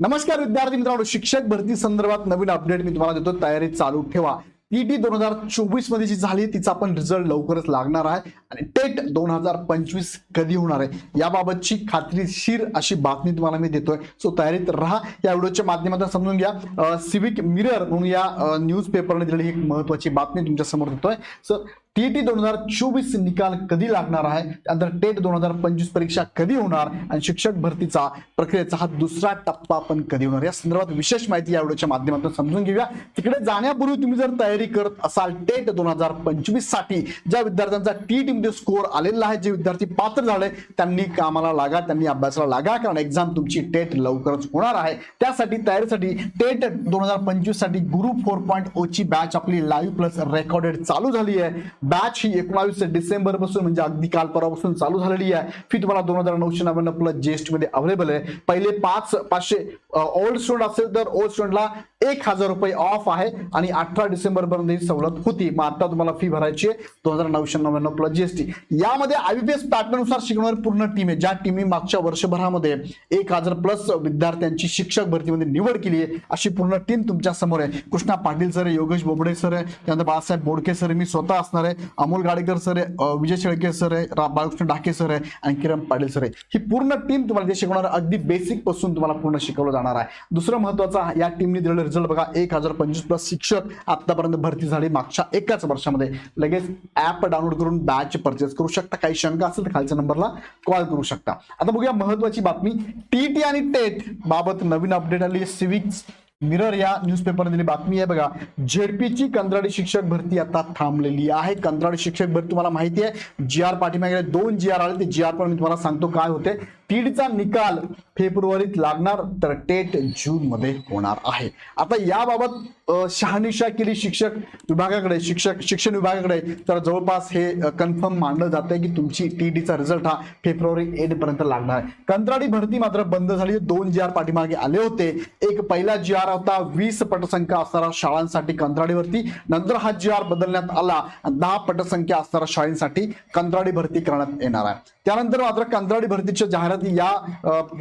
नमस्कार विद्यार्थी मित्रांनो शिक्षक भरती संदर्भात नवीन अपडेट मी तुम्हाला देतो. तयारी चालू ठेवा. ईटी दोन हजार चोवीसमध्ये जी झाली तिचा पण रिझल्ट लवकरच लागणार आहे आणि टेट दोन हजार पंचवीस कधी होणार आहे? याबाबतची खात्रीशीर अशी बातमी तुम्हाला मी देतोय. सो तयारीत राहा. या व्हिडिओच्या माध्यमातून समजून घ्या. सिविक मिरर म्हणून या न्यूज पेपरने दिलेली एक महत्वाची बातमी तुमच्यासमोर देतोय. सर टीटी दोन हजार चोवीस निकाल कधी लागणार आहे? त्यानंतर टेट दोन हजार पंचवीस परीक्षा कधी होणार? आणि शिक्षक भरतीचा प्रक्रियेचा हा दुसरा टप्पा पण कधी होणार? या संदर्भात विशेष माहिती या व्हिडिओच्या माध्यमातून समजून घेऊया. तिकडे जाण्यापूर्वी तुम्ही जर तयारी करत असाल टेट दोन हजार पंचवीससाठी ज्या विद्यार्थ्यांचा टी मध्ये स्कोअर आलेला आहे जे विद्यार्थी पात्र झाले त्यांनी कामाला लागा त्यांनी अभ्यासाला लागा कारण एक्झाम तुमची टेट लवकरच होणार आहे. त्यासाठी तयारीसाठी टेट दोन हजार पंचवीससाठी गुरु फोर पॉईंट ओ ची बॅच आपली लाईव्ह प्लस रेकॉर्डेड चालू झाली आहे. बॅच ही एकोणावीस डिसेंबरपासून म्हणजे अगदी काल परवापासून चालू झालेली आहे. फी तुम्हाला दोन हजार नऊशे नव्याण्णव प्लस जीएसटी मध्ये अवेलेबल आहे. पहिले पाच पाचशे ओल्ड स्टुडंट असेल तर ओल्ड स्टुडंटला एक हजार रुपये ऑफ आहे आणि अठरा डिसेंबर पर्यंत ही सवलत होती. मग आता तुम्हाला फी भरायची आहे दोन हजार नऊशे नव्याण्णव प्लस जीएसटी यामध्ये आयबीपीएस पॅटर्ननुसार शिकवणारी पूर्ण टीम आहे. ज्या टीमने मागच्या वर्षभरामध्ये एक हजार प्लस विद्यार्थ्यांची शिक्षक भरतीमध्ये निवड केली आहे. अशी पूर्ण टीम तुमच्यासमोर आहे. कृष्णा पाटील सर आहे योगेश बोबडे सर आहे त्यानंतर बाळासाहेब बोडके सर मी स्वतः असणार आहे. अमोल गाडेकर सर आहे विजय शेळके सर आहे बाळकृष्ण डाके सर आहे आणि किरण पाटील सर आहे. ही पूर्ण टीम तुम्हाला जे शिकवणार अगदी बेसिकपासून तुम्हाला पूर्ण शिकवलं जाणार आहे. दुसरं महत्त्वाचा या टीमने दिलेला रिझल्ट बघा एक हजार पंचवीस प्लस शिक्षक आतापर्यंत भरती झाली मागच्या एकाच वर्षामध्ये. लगेच ऍप डाउनलोड करून बॅच परचेस करू शकता. काही शंका असेल तर खालच्या नंबरला कॉल करू शकता. आता बघूया महत्वाची बातमी. टी आणि टेट बाबत नवीन अपडेट आली सिविक्स मिरर या न्यूजपेपरने दिली बातमी आहे बघा. झेडपीची कंत्राटी शिक्षक भरती आता थांबलेली आहे. कंत्राटी शिक्षक भरती तुम्हाला माहिती आहे. जी आर पाठीमागे दोन जी आर आले ते जी आर पण मी तुम्हाला सांगतो काय होते. टीडचा निकाल फेब्रुवारीत लागणार तर टेट जून मध्ये होणार आहे. आता याबाबत शहानिशा केली शिक्षक विभागाकडे शिक्षक शिक्षण विभागाकडे. तर जवळपास हे कन्फर्म मानलं जातंय की तुमची टीडीचा रिझल्ट हा फेब्रुवारी एंड पर्यंत लागणार आहे. कंत्राटी भरती मात्र बंद झाली दोन जी आर पाठीमागे आले होते. एक पहिला जी आर होता. वीस पटसंख्या असणाऱ्या शाळांसाठी कंत्राटी भरती. नंतर हा जी आर बदलण्यात आला. दहा पटसंख्या असणाऱ्या शाळांसाठी कंत्राटी भरती करण्यात येणार आहे. त्यानंतर मात्र कंत्राटी भरतीच्या जाहिरात या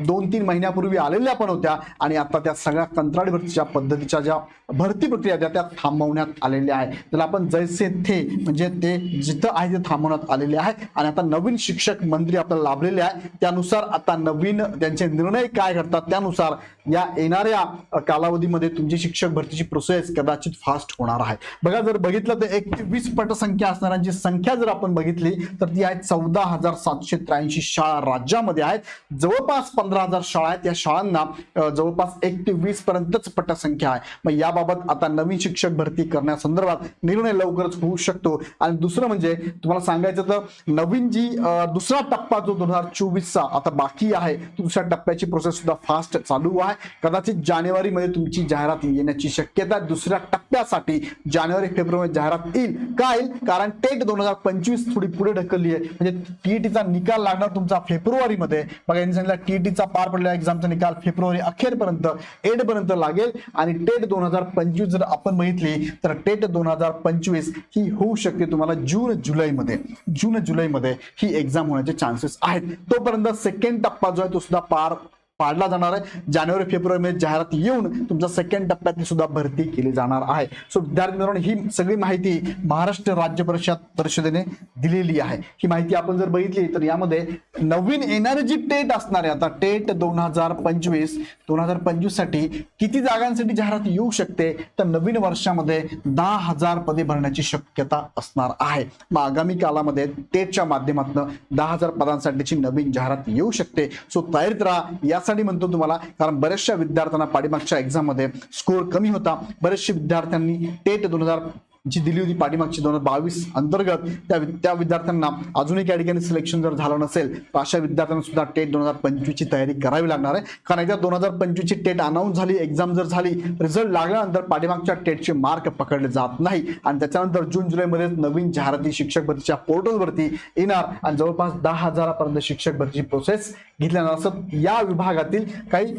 दोन तीन महिन्यापूर्वी आलेल्या पण होत्या आणि आता त्या सगळ्या कंत्राटी भरतीच्या पद्धतीच्या ज्या भरती प्रक्रिया त्या त्या थांबवण्यात आलेल्या आहे त्याला आपण जैसे थे म्हणजे ते जिथं आहे ते थांबवण्यात आलेले आहे आणि आता नवीन शिक्षक मंत्री आपल्याला लाभलेले आहे त्यानुसार आता नवीन त्यांचे निर्णय काय घडतात त्यानुसार या येणाऱ्या कालावधीमध्ये तुमची शिक्षक भरतीची प्रोसेस कदाचित फास्ट होणार आहे. बघा जर बघितलं तर एक ते वीस पटसंख्या असणाऱ्यांची संख्या जर आपण बघितली तर ती आहे चौदा हजार सातशे त्र्याऐंशी शाळा राज्यामध्ये आहेत. जवळपास पंधरा हजार शाळा आहेत. या शाळांना जवळपास एक ते वीस पर्यंतच पटसंख्या आहे. मग याबाबत आता नवीन शिक्षक भरती करण्यासंदर्भात निर्णय लवकरच होऊ शकतो. आणि दुसरं म्हणजे तुम्हाला सांगायचं तर नवीन जी दुसरा टप्पा जो दोन हजार चोवीसचा आता बाकी आहे दुसऱ्या टप्प्याची प्रोसेस सुद्धा फास्ट चालू आहे. कदाचित जानेवारीमध्ये तुमची जाहिरात येण्याची शक्यता दुसऱ्या टप्प्या टप्प्यासाठी जानेवारी फेब्रुवारी जाहिरात येईल. का येईल? कारण टेट दोन हजार पंचवीस थोडी पुढे ढकलली आहे. म्हणजे टीईटीचा निकाल लागणार तुमचा फेब्रुवारीमध्ये. बघा यांनी सांगितलं टीईटीचा पार पडलेला एक्झामचा निकाल फेब्रुवारी अखेरपर्यंत एडपर्यंत लागेल. आणि टेट दोन हजार पंचवीस जर आपण बघितली तर टेट दोन हजार पंचवीस ही होऊ शकते तुम्हाला जून जुलैमध्ये. जून जुलैमध्ये ही एक्झाम होण्याचे चान्सेस आहेत. तोपर्यंत सेकंड टप्पा जो आहे तो सुद्धा पार पाडला जाणार आहे. जानेवारी फेब्रुवारी मध्ये जाहिरात येऊन तुमच्या सेकंड टप्प्यातली सुद्धा भरती केली जाणार आहे. सो विद्यार्थी मित्रांनो ही सगळी माहिती महाराष्ट्र राज्य परिषद परिषदेने दिलेली आहे. ही माहिती आपण जर बघितली तर यामध्ये नवीन एनर्जी टेट असणारे आता टेट दोन हजार पंचवीस दोन हजार पंचवीससाठी किती जागांसाठी जाहिरात येऊ शकते? तर नवीन वर्षामध्ये दहा हजार पदे भरण्याची शक्यता असणार आहे. मग आगामी कालामध्ये टेटच्या माध्यमातून दहा हजार पदांसाठीची नवीन जाहिरात येऊ शकते. सो तयारीत राहा. यासाठी म्हणतो तुम्हाला कारण बऱ्याचशा विद्यार्थ्यांना पाठीमागच्या एक्झाममध्ये स्कोअर कमी होता. बरेचशे विद्यार्थ्यांनी टेट दोन हजार जी दिली होती पाठीमागची दोन हजार बावीस अंतर्गत त्या त्या विद्यार्थ्यांना अजूनही एका ठिकाणी सिलेक्शन जर झालं नसेल तर अशा विद्यार्थ्यांना सुद्धा टेट दोन हजार पंचवीसची तयारी करावी लागणार आहे. कारण एकदा दोन हजार पंचवीसची टेट अनाऊन्स झाली एक्झाम जर झाली रिझल्ट लागल्यानंतर पाठीमागच्या टेटचे मार्क पकडले जात नाही. आणि त्याच्यानंतर जून जुलैमध्ये नवीन जाहिराती शिक्षक भरतीच्या पोर्टलवरती येणार आणि जवळपास दहा हजारापर्यंत शिक्षक भरतीची प्रोसेस घेतल्यानं असं या विभागातील काही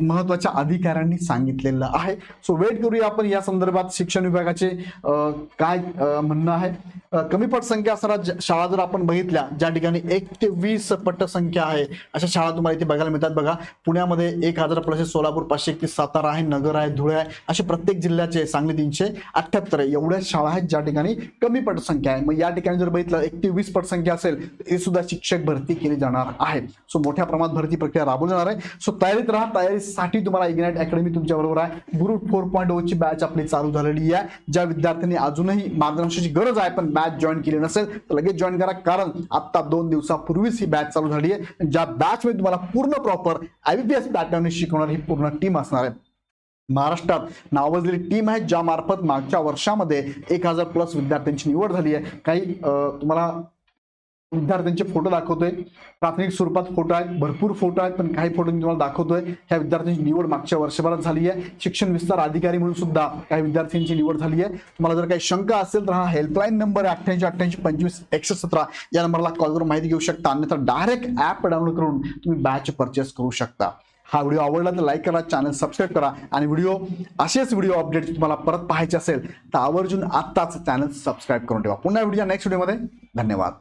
महत्त्वाच्या अधिकाऱ्यांनी सांगितलेलं आहे. सो वेट करूया आपण या संदर्भात शिक्षण विभागाचे काय म्हणणं आहे? कमी पटसंख्या असणाऱ्या ज- शाळा जर आपण बघितल्या ज्या ठिकाणी एक ते वीस पटसंख्या आहे अशा शाळा तुम्हाला इथे बघायला मिळतात. बघा पुण्यामध्ये एक हजार प्लस सोलापूर पाचशे एकतीस सातारा आहे नगर आहे धुळे आहे असे प्रत्येक जिल्ह्याचे सांगली तीनशे अठ्ठ्याहत्तर आहे. एवढ्या शाळा आहेत ज्या ठिकाणी कमी पटसंख्या आहे. मग या ठिकाणी जर बघितलं एक ते वीस पटसंख्या असेल हे सुद्धा शिक्षक भरती केली जाणार आहे सो मोठ्या प्रमाणात भरती प्रक्रिया राबवली जाणार आहे. सो तयारीत राहा. तयारीसाठी तुम्हाला इग्नाइट अकॅडमी तुमच्या बरोबर आहे गुरु फोर पॉईंट ओची बॅच आपली चालू झालेली आहे. ज्या विद्यार्थ्यांनी अजूनही मार्गदर्शनाची गरज आहे पण बॅच जॉईन केली नसेल तर लगेच जॉईन करा. कारण आता दोन दिवसापूर्वीच ही बॅच चालू झाली आहे. ज्या बॅच मध्ये तुम्हाला पूर्ण प्रॉपर आयबीपीएस पॅटर्न शिकवणार ही पूर्ण टीम असणार आहे. महाराष्ट्रात नावाजलेली टीम आहे ज्या मार्फत मागच्या वर्षामध्ये एक हजार प्लस विद्यार्थ्यांची निवड झाली आहे. काही तुम्हाला विद्यार्थ्यांचे फोटो दाखवतोय. प्राथमिक स्वरूपात फोटो आहेत भरपूर फोटो आहेत पण काही फोटो मी तुम्हाला दाखवतोय. ह्या विद्यार्थ्यांची निवड मागच्या वर्षभरात झाली आहे. शिक्षण विस्तार अधिकारी म्हणून सुद्धा काही विद्यार्थ्यांची निवड झाली आहे. तुम्हाला जर काही शंका असेल तर हा हेल्पलाईन नंबर आहे अठ्ठ्याऐंशी अठ्ठ्याऐंशी पंचवीस एकशे सतरा. या नंबरला कॉल करून माहिती घेऊ शकता. अन्यथा डायरेक्ट ॲप डाउनलोड करून तुम्ही बॅच परचेस करू शकता. हा व्हिडिओ आवडला तर लाईक करा चॅनल सबस्क्राईब करा आणि व्हिडिओ असेच व्हिडिओ अपडेट तुम्हाला परत पाहायचे असेल तर आवर्जून आत्ताच चॅनल सबस्क्राईब करून ठेवा. पुन्हा व्हिडिओ नेक्स्ट व्हिडिओमध्ये धन्यवाद.